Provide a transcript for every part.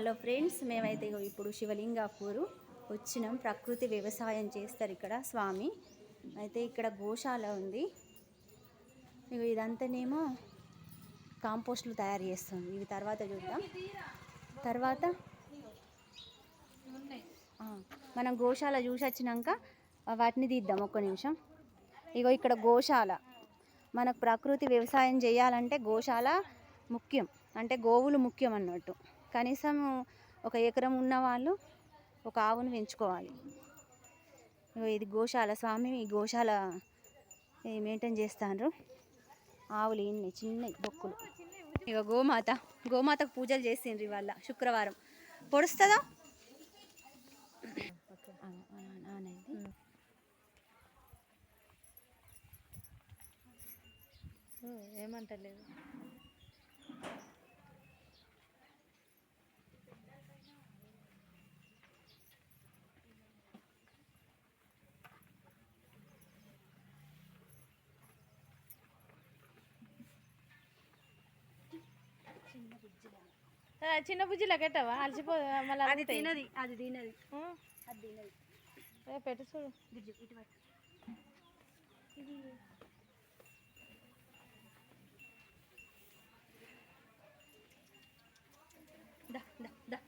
Hello friends మేమైతే ఇగో ఇప్పుడు శివలింగాపూరు వచ్చినాం. ప్రకృతి వ్యవసాయం చేస్తారు ఇక్కడ స్వామి. అయితే ఇక్కడ గోశాల ఉంది. ఇగో ఇదంతానేమో కాంపోస్ట్లు తయారు చేస్తుంది. ఇవి తర్వాత చూద్దాం. తర్వాత మనం గోశాల చూసి వచ్చినాక వాటిని తీద్దాం ఒక్క నిమిషం. ఇగో ఇక్కడ గోశాల. మనకు ప్రకృతి వ్యవసాయం చేయాలంటే గోశాల ముఖ్యం. అంటే గోవులు ముఖ్యం అన్నట్టు. కనీసం ఒక ఎకరం ఉన్న వాళ్ళు ఒక ఆవును పెంచుకోవాలి. ఇది గోశాల స్వామి ఈ గోశాల మెయింటైన్ చేస్తాండ్రు. ఆవులు ఇన్ని చిన్నవి బొక్కులు. ఇక గోమాత గోమాతకు పూజలు చేసిండ్రు ఇవాళ శుక్రవారం. పొడుస్తుందా? ఏమంటలేదు. చిన్న బుజ్జిలా కట్టవా? అలసిపో మళ్ళీ అది తినది అది తినది. అది తినది. పెట్టు చూడు. గిజ్జు, ఇటు పట్టు. దా, దా, దా.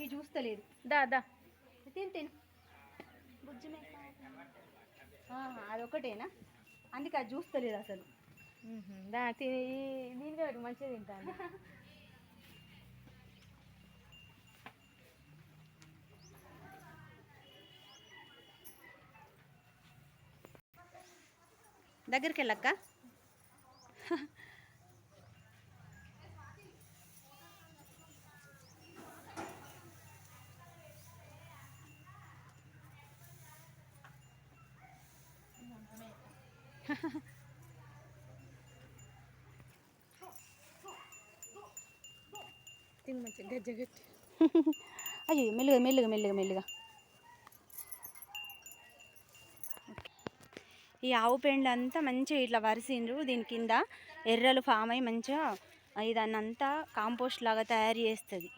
ఇది చూస్తలేదు. దా దా. తిను తిను. బుజ్జి మేక. అదొకటేనా అందుకే అది చూస్తలేదు అసలు. దా తిని పెట్టు మంచిగా తింటాను. దగ్గరికి వెళ్ళక్క తిని మంచిగా గజ్జగట్టి అయ్యో మెల్లుగా మెల్లుగా మెల్లుగా మెల్లుగా. ఈ ఆవు పెండ్లు అంతా మంచిగా ఇట్లా వరిసిండ్రు దీని కింద. ఎర్రలు ఫామ్ అయి మంచిగా ఇదాన్ని అంతా కాంపోస్ట్ లాగా తయారు చేస్తుంది.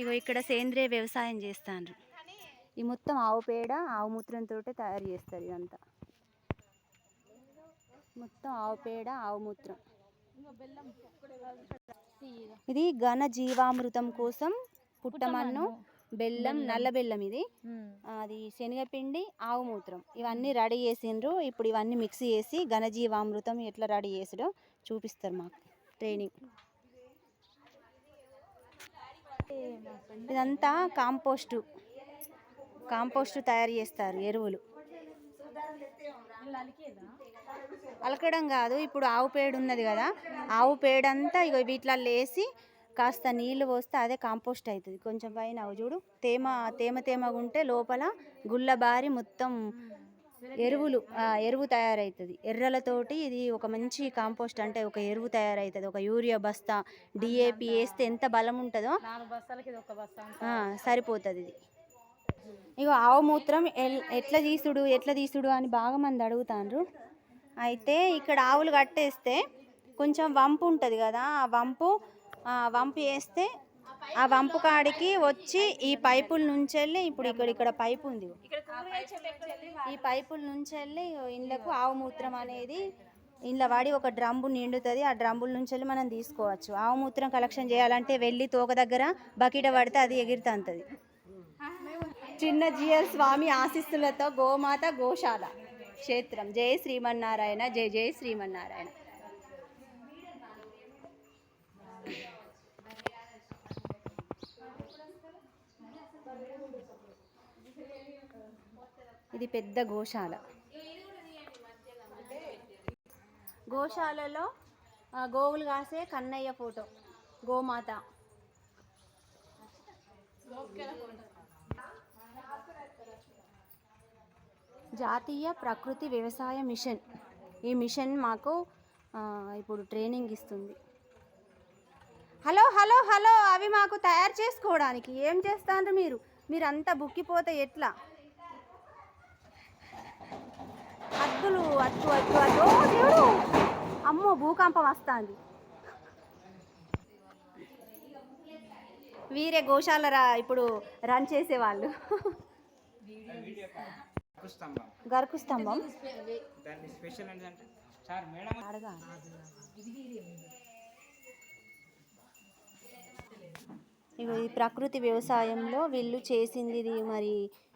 ఇగో ఇక్కడ సేంద్రియ వ్యవసాయం చేస్తాండ్రు. ఈ మొత్తం ఆవు పేడ ఆవు మూత్రంతో తయారు చేస్తారు ఇదంతా. మొత్తం ఆవు పేడ ఆవు మూత్రం. ఇది ఘన జీవామృతం కోసం పుట్టమన్ను బెల్లం నల్ల బెల్లం ఇది. అది శనగపిండి ఆవు మూత్రం. ఇవన్నీ రెడీ చేసిండ్రు. ఇప్పుడు ఇవన్నీ మిక్స్ చేసి ఘనజీవామృతం ఎట్లా రెడీ చేసుడో చూపిస్తారు మాకు. ట్రైనింగ్ ఇదంతా కాంపోస్టు. కాంపోస్టు తయారు చేస్తారు ఎరువులు. అలకడం కాదు ఇప్పుడు ఆవు పేడ ఉన్నది కదా ఆవు పేడంతా ఇగో వీటిలలో వేసి కాస్త నీళ్ళు పోస్తే అదే కాంపోస్ట్ అవుతుంది. కొంచెం పైన చూడు తేమ తేమ తేమగా ఉంటే లోపల గుల్లబారి మొత్తం ఎరువులు ఎరువు తయారవుతుంది. ఎర్రలతోటి ఇది ఒక మంచి కాంపోస్ట్ అంటే ఒక ఎరువు తయారవుతుంది. ఒక యూరియా బస్తా డిఏపి వేస్తే ఎంత బలం ఉంటుందో సరిపోతుంది ఇది. ఇగో ఆవు మూత్రం ఎట్లా తీసుడు ఎట్లా తీసుడు అని బాగా మంది అడుగుతాండ్రు. అయితే ఇక్కడ ఆవులు కట్టేస్తే కొంచెం వంపు ఉంటుంది కదా ఆ వంపు వంపు వేస్తే ఆ వంపు కాడికి వచ్చి ఈ పైపుల నుంచి వెళ్ళి ఇప్పుడు ఇక్కడ ఇక్కడ పైపు ఉంది. ఈ పైపుల నుంచి వెళ్ళి ఇండ్లకు ఆవు మూత్రం అనేది ఇండ్ల వాడి ఒక డ్రమ్ము నిండుతుంది. ఆ డ్రమ్ముల నుంచి వెళ్ళి మనం తీసుకోవచ్చు. ఆవు మూత్రం కలెక్షన్ చేయాలంటే వెళ్ళి తోక దగ్గర బకెట పడితే అది ఎగిరితంతుంది చిన్న జిఎల్ స్వామి ఆశీస్సులతో గోమాత గోశాల క్షేత్రం. జై శ్రీమన్నారాయణ జై జై శ్రీమన్నారాయణ. ఇది పెద్ద గోశాల. గోశాలలో గోవులు కాసే కన్నయ్య ఫోటో గోమాత. జాతీయ ప్రకృతి వ్యవసాయ మిషన్. ఈ మిషన్ మాకు ఇప్పుడు ట్రైనింగ్ ఇస్తుంది. హలో హలో హలో అవి మాకు తయారు చేసుకోవడానికి ఏం చేస్తారు మీరు? మీరంతా బుక్కిపోతే ఎట్లా? అద్దులు అద్దు అద్దు అద్దు. దేవుడు! అమ్మో భూకంపం వస్తుంది. వీరే గోశాలరా ఇప్పుడు రన్ చేసేవాళ్ళు. గరుకు స్తంభం. దాన్ని స్పెషల్ ఏంటంటే సార్ మేడం అడగా. ఇగో ఈ ప్రకృతి వ్యవసాయంలో వీళ్ళు చేసింది ఇది మరి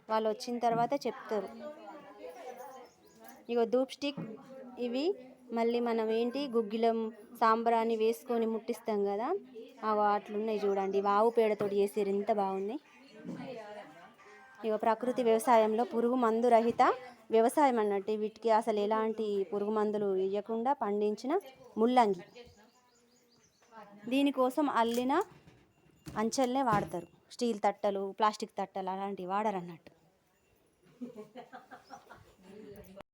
వాళ్ళు వచ్చిన తర్వాత చెప్తారు. ఇగో ధూప్ స్టిక్ ఇవి మళ్ళీ మనం ఏంటి గుగ్గిలం సాంబ్రాన్ని వేసుకొని ముట్టిస్తాం కదా అవి అట్లున్నాయి చూడండి. ఆవు పేడతోటి చేసారు ఎంత బాగుంది ఇక ప్రకృతి వ్యవసాయంలో పురుగు మందు రహిత వ్యవసాయం అన్నట్టు. వీటికి అసలు ఎలాంటి పురుగు మందులు వేయకుండా పండించిన ముల్లంగి. దీనికోసం అల్లిన అంచెల్నే వాడతారు. స్టీల్ తట్టలు ప్లాస్టిక్ తట్టలు అలాంటివి వాడరు అన్నట్టు